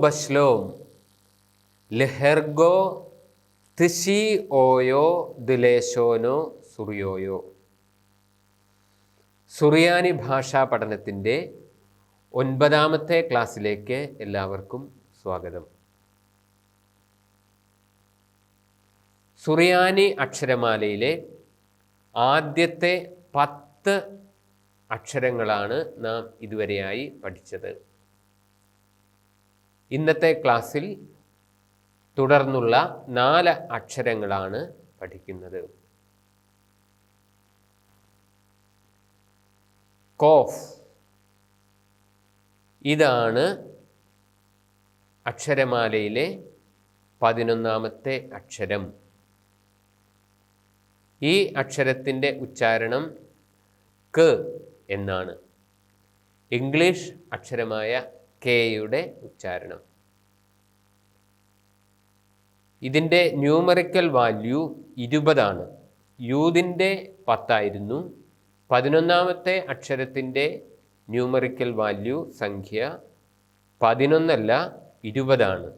ബഷ്ലോം ലെഹെർഗോ തിഷി ഓയോ ദിലേശോനോ സുറിയോയോ. സുറിയാനി ഭാഷാ പഠനത്തിന്റെ ഒൻപതാമത്തെ ക്ലാസ്സിലേക്ക് എല്ലാവർക്കും സ്വാഗതം. സുറിയാനി അക്ഷരമാലയിലെ ആദ്യത്തെ പത്ത് അക്ഷരങ്ങളാണ് നാം ഇതുവരെയായി പഠിച്ചത്. ഇന്നത്തെ ക്ലാസ്സിൽ തുടർന്നുള്ള നാല് അക്ഷരങ്ങളാണ് പഠിക്കുന്നത്. കോഫ്. ഇതാണ് അക്ഷരമാലയിലെ പതിനൊന്നാമത്തെ അക്ഷരം. ഈ അക്ഷരത്തിന്റെ ഉച്ചാരണം ക എന്നാണ്. ഇംഗ്ലീഷ് അക്ഷരമായ കെയുടെ ഉച്ചാരണം. ഇതിന്റെ ന്യൂമറിക്കൽ വാല്യൂ ഇരുപതാണ്. യൂതിന്റെ പത്തായിരുന്നു. പതിനൊന്നാമത്തെ അക്ഷരത്തിന്റെ ന്യൂമറിക്കൽ വാല്യൂ സംഖ്യ പതിനൊന്നല്ല ഇരുപതാണ്.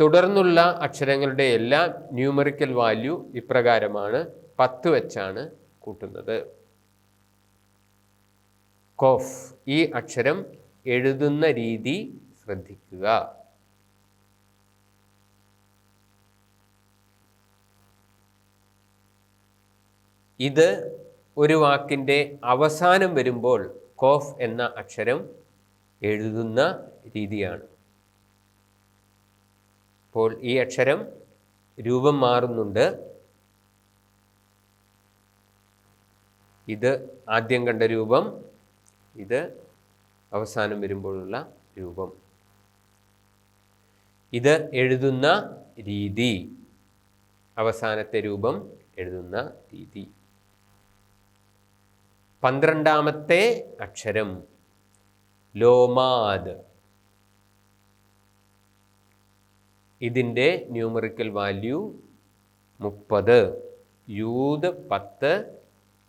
തുടർന്നുള്ള അക്ഷരങ്ങളുടെ എല്ലാ ന്യൂമറിക്കൽ വാല്യൂ ഇപ്രകാരമാണ് പത്ത് വെച്ചാണ് കൂട്ടുന്നത്. കോഫ് ഈ അക്ഷരം എഴുതുന്ന രീതി ശ്രദ്ധിക്കുക. ഇത് ഒരു വാക്കിന്റെ അവസാനം വരുമ്പോൾ കോഫ് എന്ന അക്ഷരം എഴുതുന്ന രീതിയാണ്. അപ്പോൾ ഈ അക്ഷരം രൂപം മാറുന്നുണ്ട്. ഇത് ആദ്യം കണ്ട രൂപം ഇത് അവസാനം വരുമ്പോഴുള്ള രൂപം. ഇത് എഴുതുന്ന രീതി. അവസാനത്തെ രൂപം എഴുതുന്ന രീതി. പന്ത്രണ്ടാമത്തെ അക്ഷരം. ലോമാദ്. ഇതിന്റെ ന്യൂമറിക്കൽ വാല്യൂ മുപ്പത്. യൂത് പത്ത്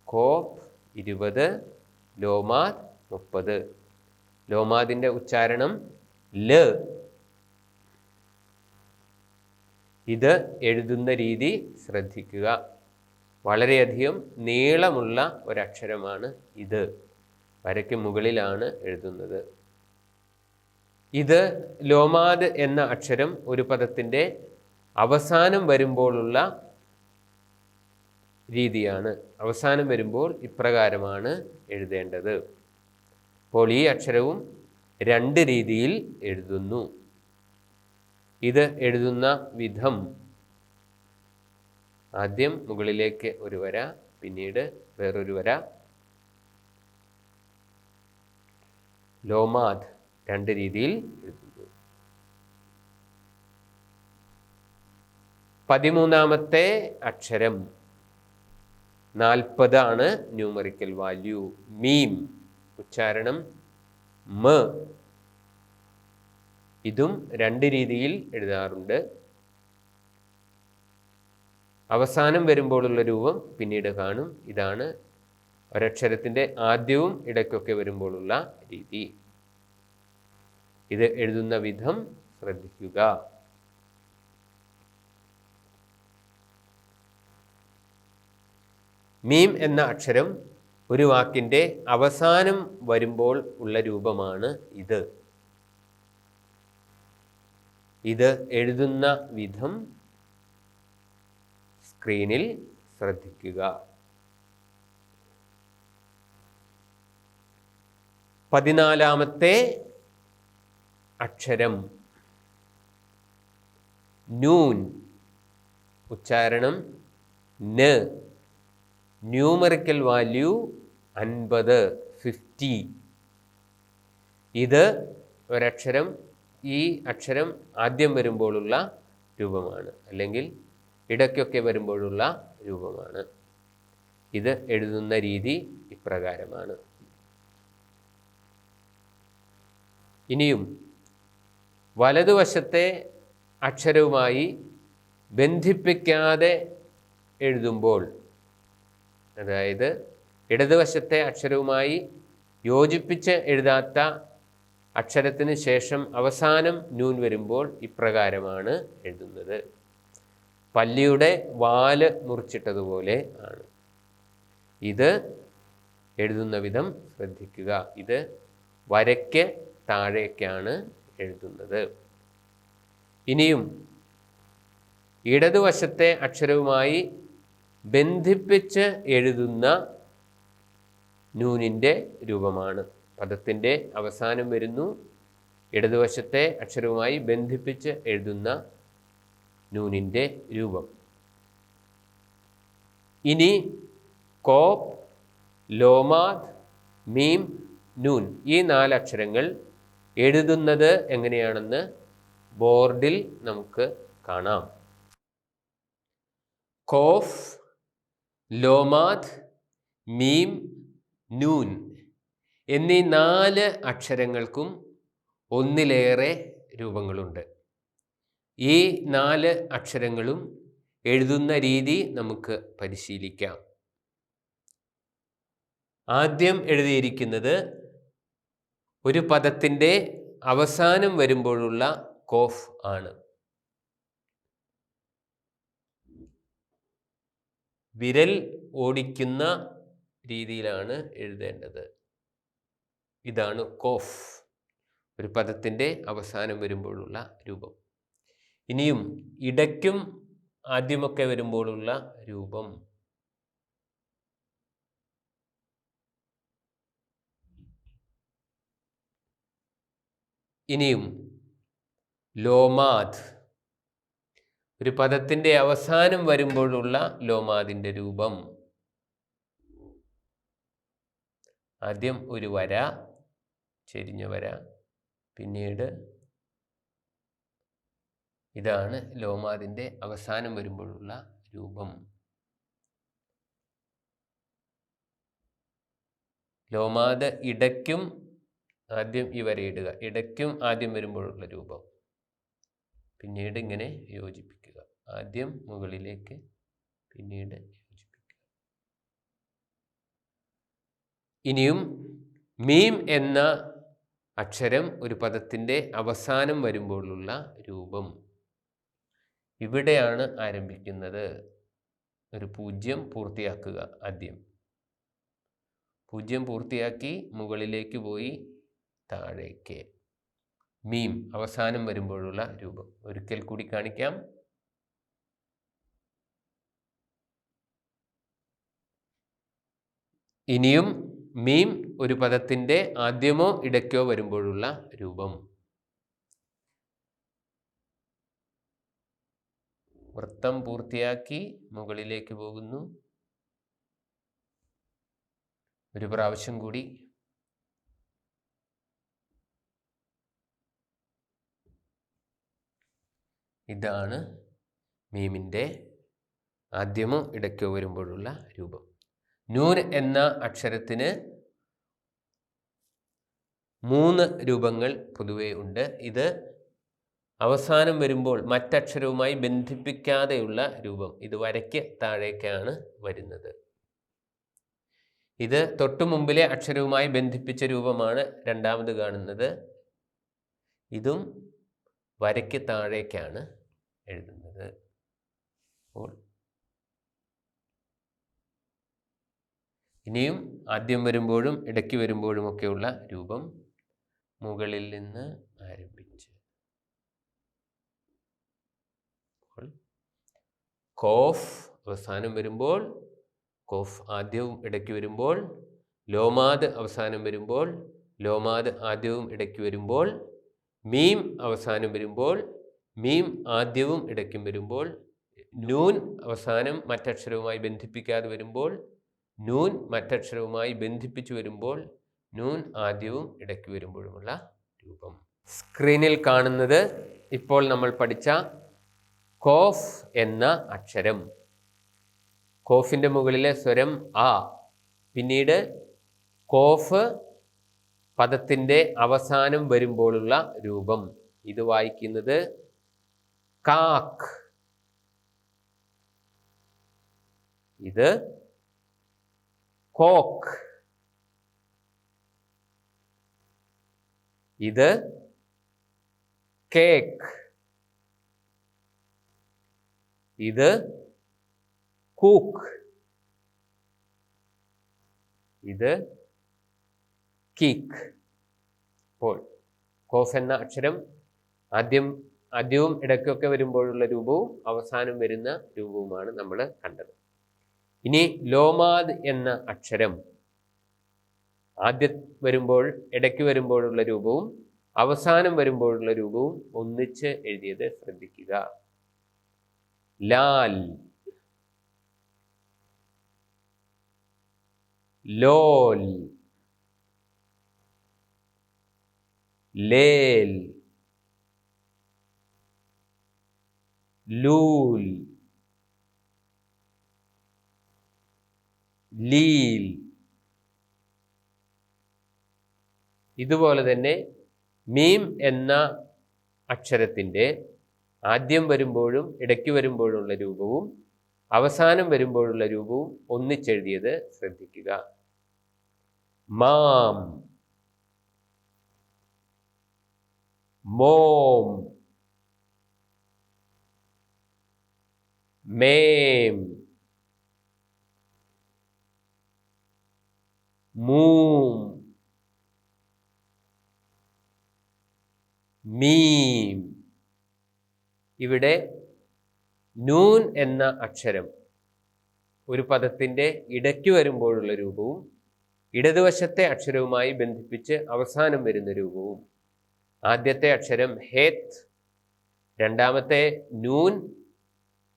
കോപ്പ് ഇരുപത് ലോമാദ് മുപ്പത്. ലോമാദിന്റെ ഉച്ചാരണം ല. ഇത് എഴുതുന്ന രീതി ശ്രദ്ധിക്കുക. വളരെയധികം നീളമുള്ള ഒരക്ഷരമാണ് ഇത്. വരയ്ക്ക് മുകളിലാണ് എഴുതുന്നത്. ഇത് ലോമാദ് എന്ന അക്ഷരം ഒരു പദത്തിന്റെ അവസാനം വരുമ്പോഴുള്ള രീതിയാണ്. അവസാനം വരുമ്പോൾ ഇപ്രകാരമാണ് എഴുതേണ്ടത്. അപ്പോൾ ഈ അക്ഷരവും രണ്ട് രീതിയിൽ എഴുതുന്നു. ഇത് എഴുതുന്ന വിധം ആദ്യം മുകളിലേക്ക് ഒരു വര പിന്നീട് വേറൊരു വര. ലോമാദ് രണ്ട് രീതിയിൽ എഴുതുന്നു. പതിമൂന്നാമത്തെ അക്ഷരം നാൽപ്പതാണ് ന്യൂമറിക്കൽ വാല്യൂ മീം. ഉച്ചാരണം മ. ഇതും രണ്ട് രീതിയിൽ എഴുതാറുണ്ട്. അവസാനം വരുമ്പോഴുള്ള രൂപം പിന്നീട് കാണും. ഇതാണ് ഒരക്ഷരത്തിന്റെ ആദ്യവും ഇടയ്ക്കൊക്കെ വരുമ്പോഴുള്ള രീതി. ഇത് എഴുതുന്ന വിധം ശ്രദ്ധിക്കുക. മീം എന്ന അക്ഷരം ഒരു വാക്കിന്റെ അവസാനം വരുമ്പോൾ ഉള്ള രൂപമാണ് ഇത്. ഇത് എഴുതുന്ന വിധം സ്ക്രീനിൽ ശ്രദ്ധിക്കുക. പതിനാലാമത്തെ അക്ഷരം. നൂൻ. ഉച്ചാരണം ന്യൂമറിക്കൽ വാല്യൂ അൻപത് ഫിഫ്റ്റി ഇത് ഒരക്ഷരം ഈ അക്ഷരം ആദ്യം വരുമ്പോഴുള്ള രൂപമാണ്. അല്ലെങ്കിൽ ഇടയ്ക്കൊക്കെ വരുമ്പോഴുള്ള രൂപമാണ്. ഇത് എഴുതുന്ന രീതി ഇപ്രകാരമാണ്. ഇനിയും വലതുവശത്തെ അക്ഷരവുമായി ബന്ധിപ്പിക്കാതെ എഴുതുമ്പോൾ അതായത് ഇടതുവശത്തെ അക്ഷരവുമായി യോജിപ്പിച്ച് എഴുതാത്ത അക്ഷരത്തിന് ശേഷം അവസാനം നൂൻ വരുമ്പോൾ ഇപ്രകാരമാണ് എഴുതുന്നത്. പല്ലിയുടെ വാൽ മുറിച്ചിട്ടതുപോലെ ആണ്. ഇത് എഴുതുന്ന വിധം ശ്രദ്ധിക്കുക. ഇത് വരയ്ക്ക് താഴേക്കാണ് എഴുതുന്നത്. ഇനിയും ഇടതുവശത്തെ അക്ഷരവുമായി ബന്ധിപ്പിച്ച് എഴുതുന്ന നൂനിന്റെ രൂപമാണ്. പദത്തിന്റെ അവസാനം വരുന്നു. ഇടതുവശത്തെ അക്ഷരവുമായി ബന്ധിപ്പിച്ച് എഴുതുന്ന നൂനിന്റെ രൂപം. ഇനി കോപ്പ് ലോമാദ് മീം നൂൻ ഈ നാലക്ഷരങ്ങൾ എഴുതുന്നത് എങ്ങനെയാണെന്ന് ബോർഡിൽ നമുക്ക് കാണാം. കോഫ് ലോമാദ് മീം നൂൻ. എന്നീ നാല് അക്ഷരങ്ങൾക്കും ഒന്നിലേറെ രൂപങ്ങളുണ്ട്. ഈ നാല് അക്ഷരങ്ങളും എഴുതുന്ന രീതി നമുക്ക് പരിശീലിക്കാം. ആദ്യം എഴുതിയിരിക്കുന്നത് ഒരു പദത്തിന്റെ അവസാനം വരുമ്പോഴുള്ള കോഫ് ആണ്. വിരൽ ഓടിക്കുന്ന രീതിയിലാണ് എഴുതേണ്ടത്. ഇതാണ് കോഫ് ഒരു പദത്തിന്റെ അവസാനം വരുമ്പോഴുള്ള രൂപം. ഇനിയും ഇടയ്ക്കും ആദ്യമൊക്കെ വരുമ്പോഴുള്ള രൂപം. ഇനിയും ലോമാത് ഒരു പദത്തിന്റെ അവസാനം വരുമ്പോഴുള്ള ലോമാദിന്റെ രൂപം. ആദ്യം ഒരു വര ചെരിഞ്ഞ വര പിന്നീട് ഇതാണ് ലോമാതിന്റെ അവസാനം വരുമ്പോഴുള്ള രൂപം. ലോമാത് ഇടയ്ക്കും ആദ്യം ഈ വരയിടുക ഇടയ്ക്കും ആദ്യം വരുമ്പോഴുള്ള രൂപം. പിന്നീട് ഇങ്ങനെ യോജിപ്പിക്കുക. ആദ്യം മുകളിലേക്ക് പിന്നീട് ഇനിയും മീം എന്ന അക്ഷരം ഒരു പദത്തിന്റെ അവസാനം വരുമ്പോഴുള്ള രൂപം. ഇവിടെയാണ് ആരംഭിക്കുന്നത്. ഒരു പൂജ്യം പൂർത്തിയാക്കുക ആദ്യം. പൂജ്യം പൂർത്തിയാക്കി മുകളിലേക്ക് പോയി താഴേക്ക്. മീം അവസാനം വരുമ്പോഴുള്ള രൂപം. ഒരിക്കൽ കൂടി കാണിക്കാം. ഇനിയും മീം ഒരു പദത്തിന്റെ ആദ്യമോ ഇടയ്ക്കോ വരുമ്പോഴുള്ള രൂപം. വൃത്തം പൂർത്തിയാക്കി മുകളിലേക്ക് പോകുന്നു. ഒരു പ്രാവശ്യം കൂടി. ഇതാണ് മീമിന്റെ ആദ്യമോ ഇടയ്ക്കോ വരുമ്പോഴുള്ള രൂപം. നൂൻ എന്ന അക്ഷരത്തിന് മൂന്ന് രൂപങ്ങൾ പൊതുവേ ഉണ്ട്. ഇത് അവസാനം വരുമ്പോൾ മറ്റക്ഷരവുമായി ബന്ധിപ്പിക്കാതെയുള്ള രൂപം. ഇത് വരയ്ക്ക് താഴേക്കാണ് വരുന്നത്. ഇത് തൊട്ടു മുമ്പിലെ അക്ഷരവുമായി ബന്ധിപ്പിച്ച രൂപമാണ് രണ്ടാമത് കാണുന്നത്. ഇതും വരയ്ക്ക് താഴേക്കാണ് എഴുതുന്നത്. അപ്പോൾ ഇനിയും ആദ്യം വരുമ്പോഴും ഇടയ്ക്ക് വരുമ്പോഴുമൊക്കെയുള്ള രൂപം മുകളിൽ നിന്ന് ആരംഭിച്ച്. കോഫ് അവസാനം വരുമ്പോൾ കോഫ് ആദ്യവും ഇടയ്ക്ക് വരുമ്പോൾ ലോമാദ് അവസാനം വരുമ്പോൾ ലോമാദ് ആദ്യവും ഇടയ്ക്ക് വരുമ്പോൾ മീം അവസാനം വരുമ്പോൾ മീം ആദ്യവും ഇടയ്ക്കും വരുമ്പോൾ നൂൻ അവസാനം മറ്റക്ഷരവുമായി ബന്ധിപ്പിക്കാതെ വരുമ്പോൾ നൂൻ മറ്റക്ഷരവുമായി ബന്ധിപ്പിച്ചു വരുമ്പോൾ നൂൻ ആദ്യവും ഇടയ്ക്ക് വരുമ്പോഴുമുള്ള രൂപം. സ്ക്രീനിൽ കാണുന്നത് ഇപ്പോൾ നമ്മൾ പഠിച്ച കോഫ് എന്ന അക്ഷരം. കോഫിന്റെ മുകളിലെ സ്വരം ആ. പിന്നീട് കോഫ് പദത്തിന്റെ അവസാനം വരുമ്പോഴുള്ള രൂപം. ഇത് വായിക്കുന്നത് കാക്ക്. ഇത് കോക്ക്. ഇത് കേക്ക്. ഇത് കൂക്ക്. ഇത് കീക്ക്. അപ്പോൾ കോഫ് എന്ന അക്ഷരം ആദ്യം ആദ്യവും ഇടയ്ക്കൊക്കെ വരുമ്പോഴുള്ള രൂപവും അവസാനം വരുന്ന രൂപവുമാണ് നമ്മൾ കണ്ടത്. ഇനി ലോമാദ് എന്ന അക്ഷരം ആദ്യം വരുമ്പോൾ ഇടയ്ക്ക് വരുമ്പോഴുള്ള രൂപവും അവസാനം വരുമ്പോഴുള്ള രൂപവും ഒന്നിച്ച് എഴുതിയത് ശ്രദ്ധിക്കുക. ലാൽ. ലോൽ. ലേൽ. ലൂൽ. ലീൽ. ഇതുപോലെ തന്നെ മീം എന്ന അക്ഷരത്തിന്റെ ആദ്യം വരുമ്പോഴും ഇടയ്ക്ക് വരുമ്പോഴുള്ള രൂപവും അവസാനം വരുമ്പോഴുള്ള രൂപവും ഒന്നിച്ചെഴുതിയത് ശ്രദ്ധിക്കുക. മാം. മോം. മേം. മൂം മീം ഇവിടെ നൂൻ എന്ന അക്ഷരം ഒരു പദത്തിന്റെ ഇടയ്ക്ക് വരുമ്പോഴുള്ള രൂപവും ഇടതുവശത്തെ അക്ഷരവുമായി ബന്ധിപ്പിച്ച് അവസാനം വരുന്ന രൂപവും. ആദ്യത്തെ അക്ഷരം ഹേത്ത് രണ്ടാമത്തെ നൂൻ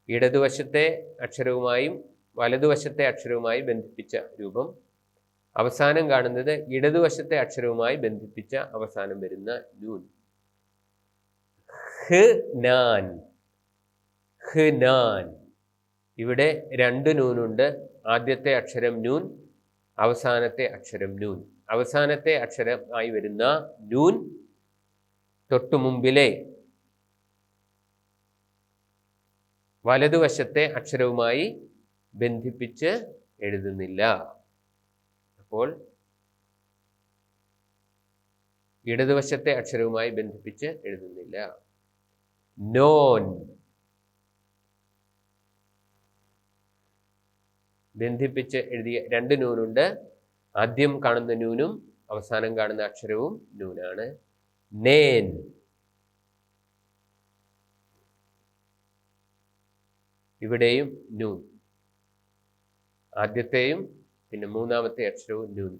ഇടതുവശത്തെ അക്ഷരവുമായും വലതുവശത്തെ അക്ഷരവുമായി ബന്ധിപ്പിച്ച രൂപം അവസാനം കാണുന്നത് ഇടതുവശത്തെ അക്ഷരവുമായി ബന്ധിപ്പിച്ച അവസാനം വരുന്ന നൂൻ. ഹ് നാൻ. ഹ് നാൻ. ഇവിടെ രണ്ട് നൂനുണ്ട്. ആദ്യത്തെ അക്ഷരം നൂൻ അവസാനത്തെ അക്ഷരം നൂൻ. അവസാനത്തെ അക്ഷരമായി വരുന്ന നൂൻ തൊട്ടു മുമ്പിലെ വലതുവശത്തെ അക്ഷരവുമായി ബന്ധിപ്പിച്ച് എഴുതുന്നില്ല. അപ്പോൾ ഇടതുവശത്തെ അക്ഷരവുമായി ബന്ധിപ്പിച്ച് എഴുതുന്നില്ല. നോൻ ബന്ധിപ്പിച്ച് എഴുതിയ രണ്ട് നൂനുണ്ട് ആദ്യം കാണുന്ന നൂനും അവസാനം കാണുന്ന അക്ഷരവും നൂനാണ് നേൻ ഇവിടെയും നൂൻ ആദ്യത്തെയും പിന്നെ മൂന്നാമത്തെ അക്ഷരവും നൂൻ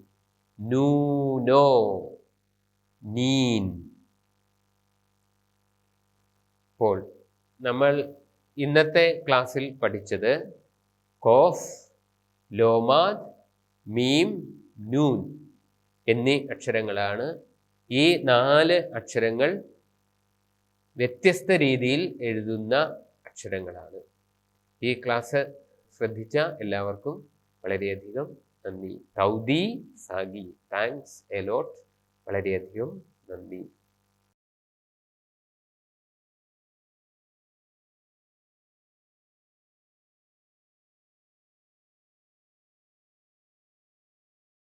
നൂനോ നീൻ. അപ്പോൾ നമ്മൾ ഇന്നത്തെ ക്ലാസ്സിൽ പഠിച്ചത് കോഫ് ലോമാദ് മീം നൂൻ എന്നീ അക്ഷരങ്ങളാണ്. ഈ നാല് അക്ഷരങ്ങൾ വ്യത്യസ്ത രീതിയിൽ എഴുതുന്ന അക്ഷരങ്ങളാണ്. ഈ ക്ലാസ് ശ്രദ്ധിച്ച എല്ലാവർക്കും വളരെയധികം നന്ദി. തൗദി സാഗി. താങ്ക്സ് എലോട്ട് വളരെയധികം നന്ദി.